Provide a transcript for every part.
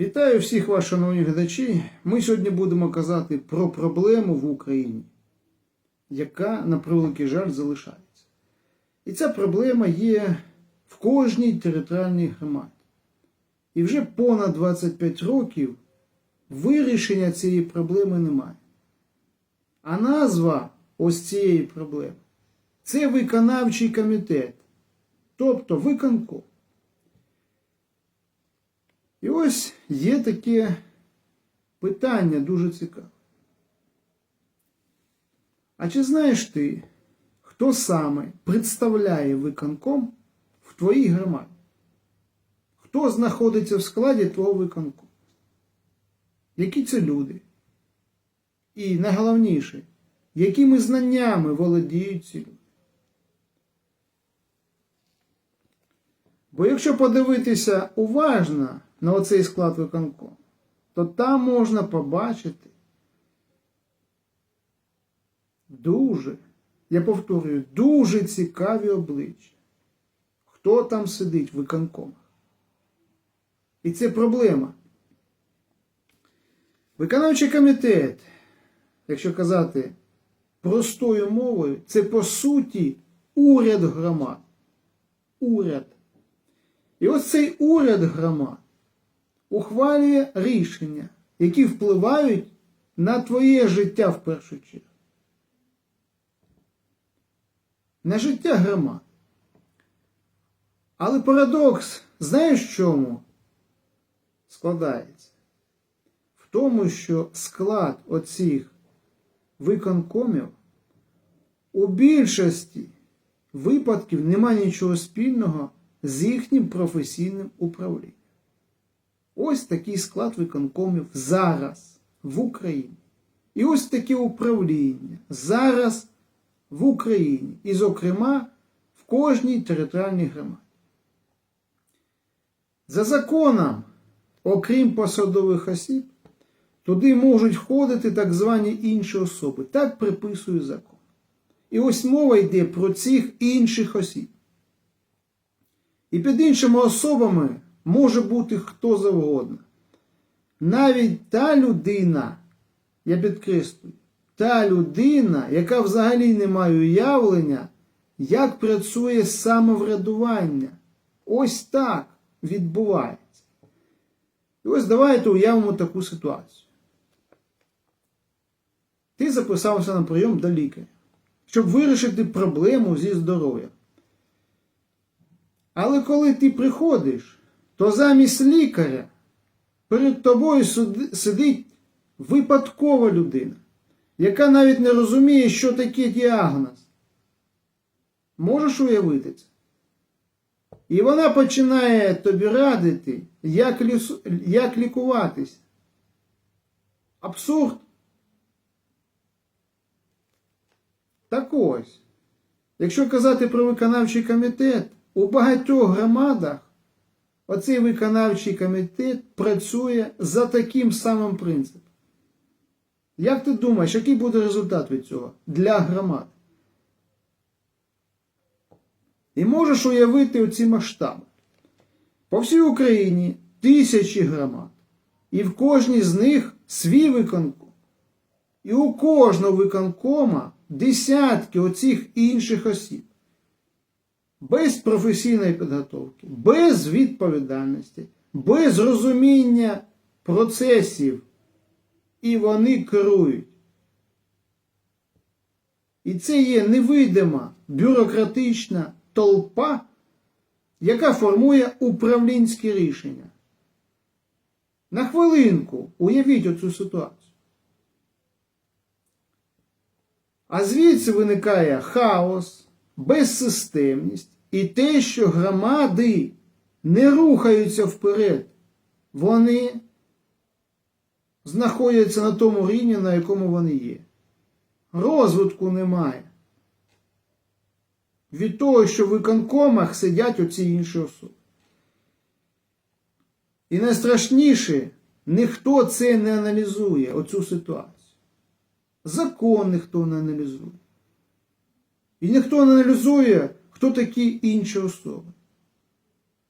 Вітаю всіх вас, шановні глядачі. Ми сьогодні будемо казати про проблему в Україні, яка, на превеликий жаль, залишається. І ця проблема є в кожній територіальній громаді. І вже понад 25 років вирішення цієї проблеми немає. А назва ось цієї проблеми це виконавчий комітет, тобто виконком. І ось є таке питання дуже цікаве. А чи знаєш ти, хто саме представляє виконком в твоїй громаді? Хто знаходиться в складі твого виконкому? Які це люди? І найголовніше, якими знаннями володіють ці люди? Бо якщо подивитися уважно на оцей склад виконкому, то там можна побачити дуже, я повторюю, дуже цікаві обличчя. Хто там сидить в виконкомах? І це проблема. Виконавчий комітет, якщо казати простою мовою, це по суті уряд громад. Уряд. І ось цей уряд громад ухвалює рішення, які впливають на твоє життя в першу чергу. На життя громад. Але парадокс, знаєш в чому складається? В тому, що склад оцих виконкомів у більшості випадків немає нічого спільного з їхнім професійним управлінням. Ось такий склад виконкомів зараз в Україні. І ось таке управління зараз в Україні. І, зокрема, в кожній територіальній громаді. За законом, окрім посадових осіб, туди можуть входити так звані інші особи. Так приписує закон. І ось мова йде про цих інших осіб. І під іншими особами може бути хто завгодно. Навіть та людина, я підкреслюю, та людина, яка взагалі не має уявлення, як працює самоврядування. Ось так відбувається. І ось давайте уявимо таку ситуацію. Ти записався на прийом до лікаря, щоб вирішити проблему зі здоров'ям. Але коли ти приходиш, то замість лікаря перед тобою сидить випадкова людина, яка навіть не розуміє, що таке діагноз. Можеш уявити це? І вона починає тобі радити, як, лісу- як лікуватись. Абсурд. Так ось, якщо казати про виконавчий комітет, у багатьох громадах оцей виконавчий комітет працює за таким самим принципом. Як ти думаєш, який буде результат від цього для громад? І можеш уявити оці масштаби. По всій Україні тисячі громад. І в кожній з них свій виконком. І у кожного виконкома десятки оцих інших осіб. Без професійної підготовки, без відповідальності, без розуміння процесів. І вони керують. І це є невидима бюрократична толпа, яка формує управлінські рішення. На хвилинку уявіть оцю ситуацію. А звідси виникає хаос, безсистемність і те, що громади не рухаються вперед. Вони знаходяться на тому рівні, на якому вони є. Розвитку немає. Від того, що в виконкомах сидять оці інші особи. І найстрашніше, ніхто це не аналізує, оцю ситуацію. Закон ніхто не аналізує. І ніхто не аналізує, хто такі інші особи.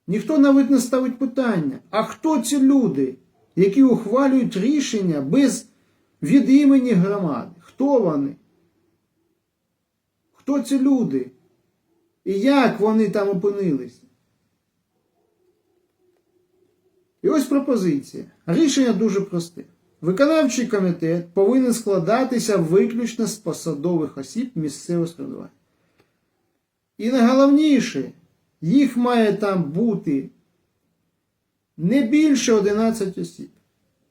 Ніхто навіть не ставить питання, а хто ці люди, які ухвалюють рішення без від імені громади. Хто вони? Хто ці люди? І як вони там опинилися? І ось пропозиція. Рішення дуже просте. Виконавчий комітет повинен складатися виключно з посадових осіб місцевого самоврядування. І найголовніше, їх має там бути не більше 11 осіб.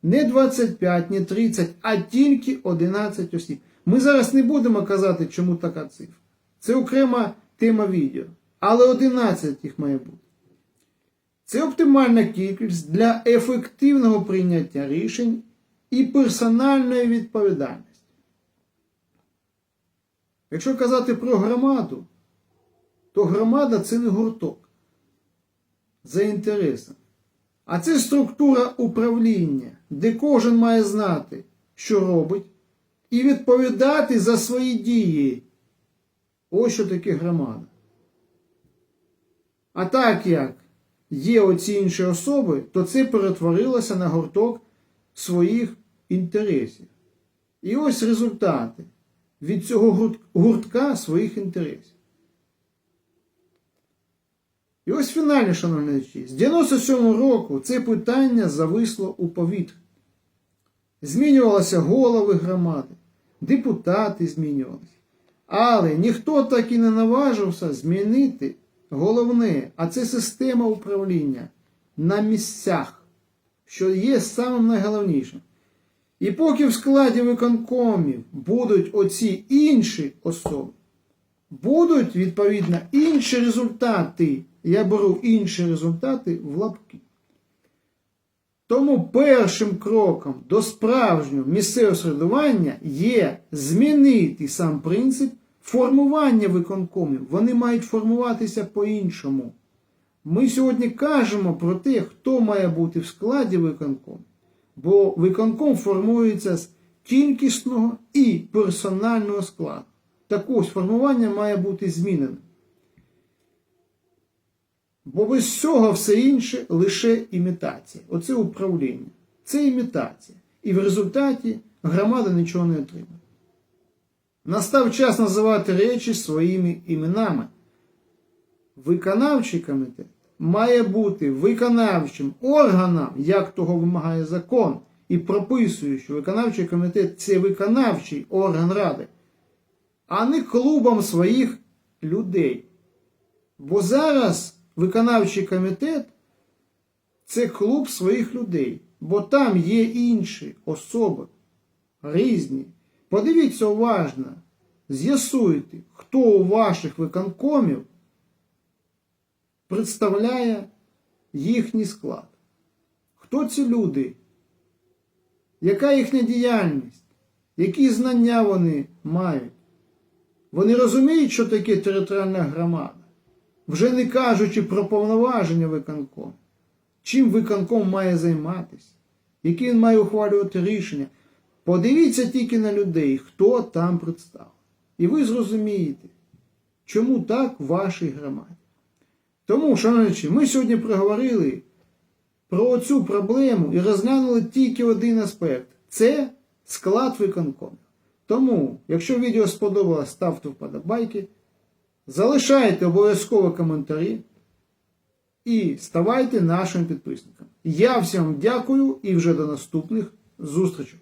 Не 25, не 30, а тільки 11 осіб. Ми зараз не будемо казати, чому така цифра. Це окрема тема відео. Але 11 їх має бути. Це оптимальна кількість для ефективного прийняття рішень і персональної відповідальності. Якщо казати про громаду, то громада це не гурток за інтересом. А це структура управління, де кожен має знати, що робить, і відповідати за свої дії. Ось що таке громада. А так як є оці інші особи, то це перетворилося на гурток своїх інтересів. І ось результати від цього гуртка своїх інтересів. І ось фінальне, шановні глядачі, з 97 року це питання зависло у повітрі. Змінювалися голови громади, депутати змінювалися. Але ніхто так і не наважився змінити головне, а це система управління на місцях, що є самим найголовнішим. І поки в складі виконкомів будуть оці інші особи, будуть відповідно інші результати. Я беру інші результати в лапки. Тому першим кроком до справжнього місцевого середування є змінити сам принцип формування виконкомів. Вони мають формуватися по-іншому. Ми сьогодні кажемо про те, хто має бути в складі виконкому, бо виконком формується з кількісного і персонального складу. Так ось формування має бути зміненим. Бо без цього все інше лише імітація. Оце управління. Це імітація. І в результаті громада нічого не отримає. Настав час називати речі своїми іменами. Виконавчий комітет має бути виконавчим органом, як того вимагає закон, і прописує, що виконавчий комітет це виконавчий орган ради, а не клубом своїх людей. Бо зараз виконавчий комітет це клуб своїх людей, бо там є інші особи, різні. Подивіться уважно, з'ясуйте, хто у ваших виконкомів представляє їхній склад. Хто ці люди? Яка їхня діяльність? Які знання вони мають? Вони розуміють, що таке територіальна громада? Вже не кажучи про повноваження виконкому. Чим виконком має займатися? Які він має ухвалювати рішення? Подивіться тільки на людей, хто там представлений. І ви зрозумієте, чому так в вашій громаді. Тому, шановні, ми сьогодні проговорили про цю проблему і розглянули тільки один аспект це склад виконкому. Тому, якщо відео сподобалось, ставте вподобайки, залишайте обов'язково коментарі і ставайте нашим підписником. Я всім дякую і вже до наступних зустрічей.